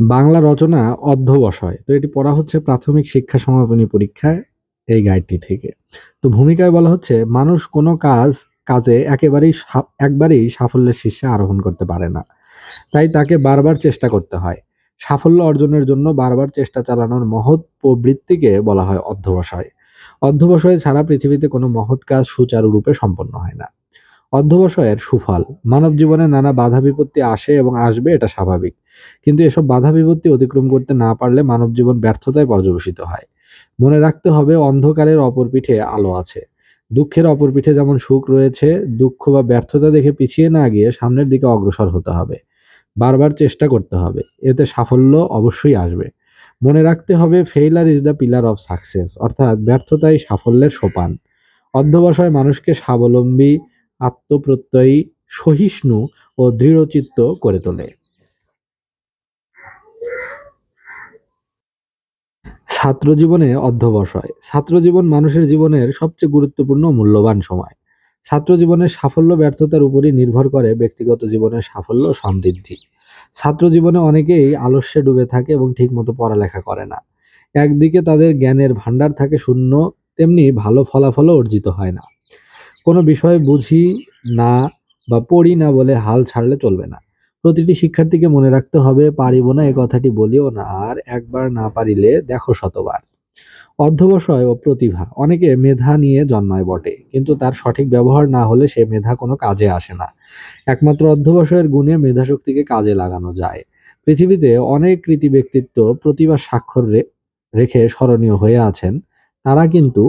বাংলা রচনা অধ্যবসায়। তো এটি পড়া হচ্ছে প্রাথমিক শিক্ষা সমাপনী পরীক্ষায় এই গাইডটি থেকে। তো ভূমিকায় বলা হচ্ছে, মানুষ কোনো কাজ, কাজে একেবারেই একবারেই সাফল্যের শীর্ষে আরোহণ করতে পারে না। তাই তাকে বারবার চেষ্টা করতে হয়। সাফল্য অর্জনের জন্য বারবার চেষ্টা চালানোর মহৎ প্রবৃত্তিকে বলা হয় অধ্যবসায়। অধ্যবসায় ছাড়া পৃথিবীতে কোনো মহৎ কাজ সুচারুরূপে সম্পন্ন হয় না। অধ্যবসায়ের সুফল। মানব জীবনে নানা বাধা বিপত্তি আসে এবং আসবে, এটা স্বাভাবিক। কিন্তু এসব বাধা বিপত্তি অতিক্রম করতে না পারলে মানব জীবন ব্যর্থতায় পর্যবসিত হয়। মনে রাখতে হবে, অন্ধকারের অপর পিঠে আলো আছে। দুঃখের অপর পিঠে যেমন সুখ রয়েছে, দুঃখ বা ব্যর্থতা দেখে পিছিয়ে না গিয়ে সামনের দিকে অগ্রসর হতে হবে। বারবার চেষ্টা করতে হবে, এতে সাফল্য অবশ্যই আসবে। মনে রাখতে হবে failure is the pillar of success অর্থাৎ ব্যর্থতাই সাফল্যের সোপান। অধ্যবসায় মানুষকে স্বাবলম্বী আত্মপ্রত্যয়ী সহিষ্ণু ও দৃঢ়চিত্ত করে তোলে। ছাত্র জীবনে অধ্যবসায়। ছাত্র জীবন মানুষের জীবনের সবচেয়ে গুরুত্বপূর্ণ মূল্যবান সময়। ছাত্র জীবনের সাফল্য ব্যর্থতার উপরই নির্ভর করে ব্যক্তিগত জীবনের সাফল্য সমৃদ্ধি। ছাত্র জীবনে অনেকেই আলস্যে ডুবে থাকে এবং ঠিকমতো পড়ালেখা করে না। একদিকে তাদের জ্ঞানের ভান্ডার থাকে শূন্য, তেমনি ভালো ফলাফলও অর্জিত হয় না। কোনো বিষয় বুঝি না বা পড়ি না বলে হাল ছাড়লে চলবে না। প্রতিটি শিক্ষার্থীকে মনে রাখতে হবে, পারিব না এ কথাটি বলিও না আর একবার না পারিলে দেখো শতবার। অধ্যবসায় ও প্রতিভা, অনেকে মেধা নিয়ে জন্মায় বটে, কিন্তু তার সঠিক ব্যবহার না হলে সে মেধা কোনো কাজে আসে না। একমাত্র অধ্যবসায়ের গুণে মেধাশক্তিকে কাজে লাগানো যায়। পৃথিবীতে অনেক কৃতি ব্যক্তিত্ব প্রতিভা স্বাক্ষর রেখে স্মরণীয় হয়ে আছেন, তারা কিন্তু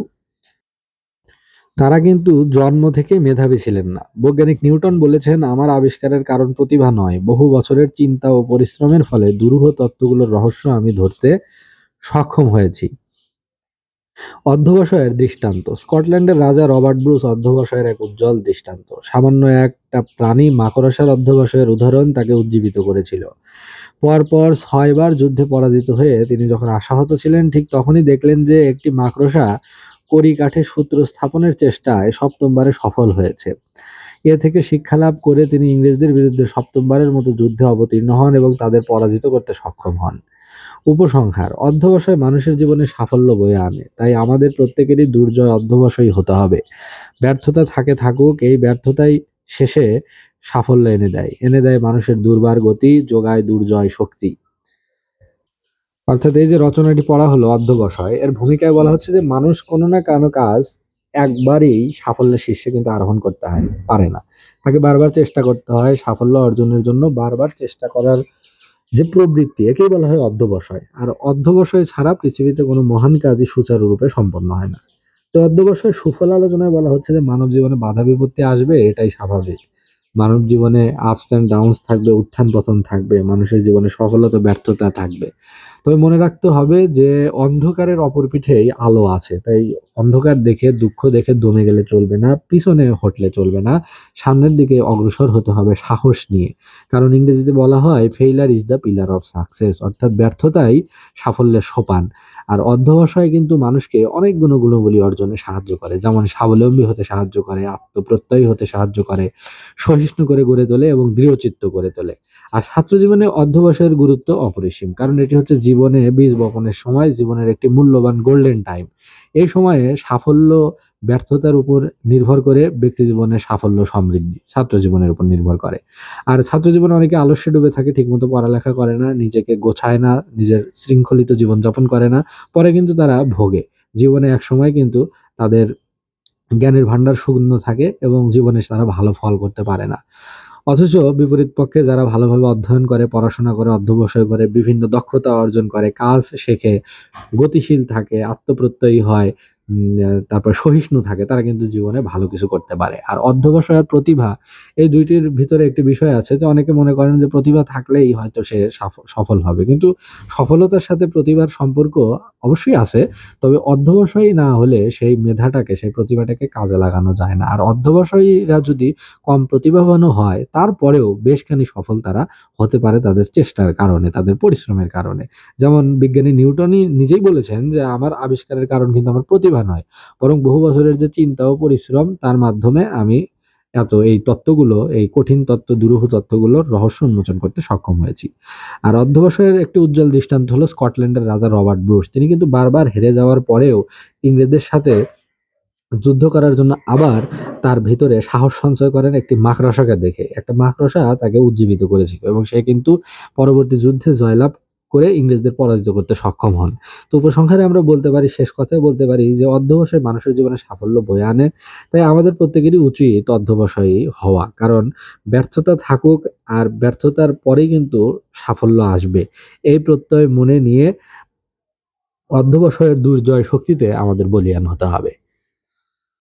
তারা কিন্তু জন্ম থেকেই মেধাবী ছিলেন না। বৈজ্ঞানিক নিউটন বলেছেন, আমার আবিষ্কারের কারণ প্রতিভা নয়। বহু বছরের চিন্তা ও পরিশ্রমের ফলে দুরূহ তত্ত্বগুলোর রহস্য আমি ধরতে সক্ষম হয়েছি। অধ্যবসায়ের দৃষ্টান্ত। স্কটল্যান্ডের রাজা রবার্ট ব্রুস অধ্যবসায়ের এক উজ্জ্বল দৃষ্টান্ত। সামান্য একটা প্রাণী মাকড়সার অধ্যবসায়ের উদাহরণ তাকে উজ্জীবিত করেছিল। পরপর ছয়বার যুদ্ধে পরাজিত হয়ে তিনি যখন আশাহত ছিলেন, ঠিক তখনই দেখলেন যে একটি মাকড়সা কড়িকাঠে সূত্র স্থাপনের চেষ্টায় সপ্তমবারে সফল হয়েছে। এ থেকে শিক্ষা লাভ করে তিনি ইংরেজদের বিরুদ্ধে সপ্তমবারের মতো যুদ্ধে অবতীর্ণ হন এবং তাদের পরাজিত করতে সক্ষম হন। উপসংহার, অধ্যবসায় মানুষের জীবনে সাফল্য বয়ে আনে, তাই আমাদের প্রত্যেকেরই দুর্জয় অধ্যবসায়ী হতে হবে। ব্যর্থতা থাকে থাকুক, এই ব্যর্থতাই শেষে সাফল্য এনে দেয়। এনে দেয় মানুষের দুর্বার গতি, যোগায় দুর্জয় শক্তি। অর্থাৎ এই যে রচনাটি পড়া হলো অধ্যবসায়, এর ভূমিকায় বলা হচ্ছে যে মানুষ কোনো না কোনো কাজ একবারই সাফল্যের শীর্ষে কিন্তু আরোহণ করতে হয়, পারে না। তাকে বারবার চেষ্টা করতে হয় সাফল্য অর্জনের জন্য, বারবার চেষ্টা করার যে প্রবৃত্তি, একেই বলা হয় অধ্যবসায়। আর অধ্যবসায় ছাড়া পৃথিবীতে কোনো মহান কাজই সুচারুরূপে সম্পন্ন হয় না। তো অধ্যবসায় সুফল আলোচনায় বলা হচ্ছে যে মানব জীবনে বাধা বিপত্তি আসবে, এটাই স্বাভাবিক। মানব জীবনে আপস অ্যান্ড ডাউনস থাকবে, উত্থান পতন থাকবে, মানুষের জীবনে সফলতা, ব্যর্থতা থাকবে। তবে মনে রাখতে হবে যে অন্ধকারের অপর পিঠেই আলো আছে। তাই অন্ধকার দেখে, দুঃখ দেখে দমে গেলে চলবে না, পিছনে হটলে চলবে না, সামনের দিকে অগ্রসর হতে হবে সাহস নিয়ে। কারণ ইংরেজিতে বলা হয় failure is the pillar of success অর্থাৎ ব্যর্থতাই সাফল্যের সোপান। আর অধ্যবসায় কিন্তু মানুষকে অনেক গুণ গুণগুণগুলি অর্জনে সাহায্য করে। যেমন স্বাবলম্বী হতে সাহায্য করে, আত্মপ্রত্যয়ী হতে সাহায্য করে, সহিষ্ণু করে গড়ে তোলে এবং দৃঢ়চিত্ত করে তোলে। আর ছাত্র জীবনে অধ্যবসায়ের গুরুত্ব অপরিসীম, কারণ এটি হচ্ছে জীবনে, বীজ বপনের সময় জীবনের একটি মূল্যবান গোল্ডেন টাইম এই সময়ে সাফল্য, ব্যর্থতার উপর নির্ভর করে ব্যক্তি জীবনের সাফল্য, সমৃদ্ধি, ছাত্র জীবনের উপর নির্ভর করে। আর ছাত্র জীবনে অনেকে আলস্যে ডুবে থাকে, ঠিকমতো পড়ালেখা করে না, নিজেকে গোছায় না, নিজের শৃঙ্খলিত জীবনযাপন করে না, পরে কিন্তু তারা ভোগে। জীবনে এক সময় কিন্তু তাদের জ্ঞানের ভান্ডার শূন্য থাকে এবং জীবনে তারা ভালো ফল করতে পারে না। অথচ বিপরীত পক্ষে যারা ভালোভাবে অধ্যয়ন করে, পড়াশোনা করে, অধ্যবসায় করে, বিভিন্ন দক্ষতা অর্জন করে, কাজ শেখে, গতিশীল থাকে, আত্মপ্রত্যয়ী হয় তারপর সহিষ্ণু থাকে, তারা কিন্তু জীবনে ভালো কিছু করতে পারে। আর অধ্যবসায় আর প্রতিভা, এই দুইটির ভিতরে একটি বিষয় আছে যে অনেকে মনে করেন যে প্রতিভা থাকলেই হয়তো সে সাফ- সফল হবে। কিন্তু সফলতার সাথে প্রতিভার সম্পর্ক অবশ্যই আছে, তবে অধ্যবসায়ী না হলে সেই মেধাটাকে, সেই প্রতিভাটাকে কাজে লাগানো যায় না। আর অধ্যবসায়ীরা যদি কম প্রতিভাবানও হয়, তারপরেও বেশখানি সফল তারা হতে পারে তাদের চেষ্টার কারণে, তাদের পরিশ্রমের কারণে। যেমন বিজ্ঞানী নিউটনই নিজেই বলেছেন যে, আমার আবিষ্কারের কারণ কিন্তু আমার প্রতিভা নয়। বরং বহু বছরের যে চিন্তা ও পরিশ্রম, তার মাধ্যমে আমি এত এই তত্ত্বগুলো, এই কঠিন তত্ত্ব, দুরূহ তত্ত্বগুলোর রহস্য উন্মোচন করতে সক্ষম হয়েছি। আর অধ্যবসায়ের একটি উজ্জ্বল দৃষ্টান্ত হলো স্কটল্যান্ডের রাজা রবার্ট ব্রুস। তিনি কিন্তু বারবার হেরে যাওয়ার পরেও ইংরেজদের সাথে যুদ্ধ করার জন্য আবার তার ভিতরে সাহস সঞ্চয় করেন একটি মাকড়সাকে দেখে। একটা মাকড়সা তাকে উজ্জীবিত করেছিল এবং সে কিন্তু পরবর্তী যুদ্ধে জয়লাভ করে ইংরেজদের পরাজিত করতে সক্ষম হন। তো উপসংহারে আমরা বলতে পারি, শেষ কথায় বলতে পারি যে অধ্যবসায় মানুষের জীবনে সাফল্য বয়ে আনে। তাই আমাদের প্রত্যেকেরই উচিত অধ্যবসায়ী হওয়া। কারণ ব্যর্থতা থাকুক আর ব্যর্থতার পরেই কিন্তু সাফল্য আসবে। এই প্রত্যয় মনে নিয়ে অধ্যবসায়ের দুর্জয় শক্তিতে আমাদের বলিয়ান হতে হবে।